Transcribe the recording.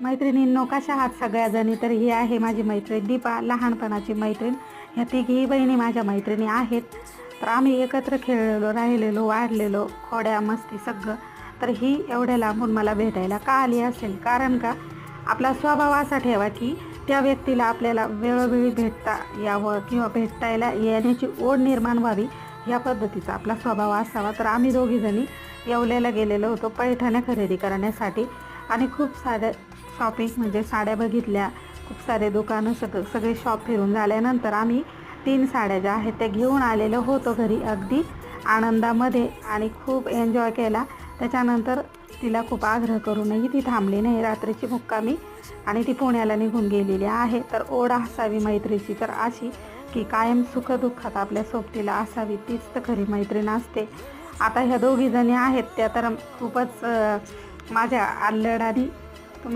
मैत्रिणींनो कशा आहात सगळ्याजणी? तर ही आहे माझी मैत्रीण दीपा लहानपणाची मैत्रीण. ह्या तिघी बहिणी माझ्या मैत्रिणी आहेत. तर आम्ही एकत्र खेळलेलो राहिलेलो वाढलेलो खोड्या मस्ती सगळं. तर ही एवढ्या लांबून मला भेटायला का आली असेल? कारण का? आपला स्वभाव असा ठेवा की त्या व्यक्तीला आपल्याला वेळोवेळी भेटता यावं किंवा भेटतायला येण्याची ओढ निर्माण व्हावी या पद्धतीचा आपला स्वभाव असावा. तर आम्ही दोघीजणी येवल्याला गेलेलो होतो पैठण्या खरेदी करण्यासाठी. आणि खूप साऱ्या शॉपिंग म्हणजे साड्या बघितल्या खूप सारे दुकानं सगळं सगळे शॉप फिरून झाल्यानंतर आम्ही तीन साड्या ज्या आहेत त्या घेऊन आलेलो होतो घरी अगदी आनंदामध्ये आणि खूप एन्जॉय केला. त्याच्यानंतर तिला खूप आग्रह करूनही ती थांबली नाही. रात्रीची मुक्कामी आणि ती पुण्याला निघून गेलेली आहे. तर ओढ असावी मैत्रीची तर अशी की कायम सुखदुःखात आपल्या सोबतीला असावी तीच तर खरी मैत्रीण असते. आता ह्या दोघी जणी आहेत त्या तर खूपच माझ्या अल्लड आणि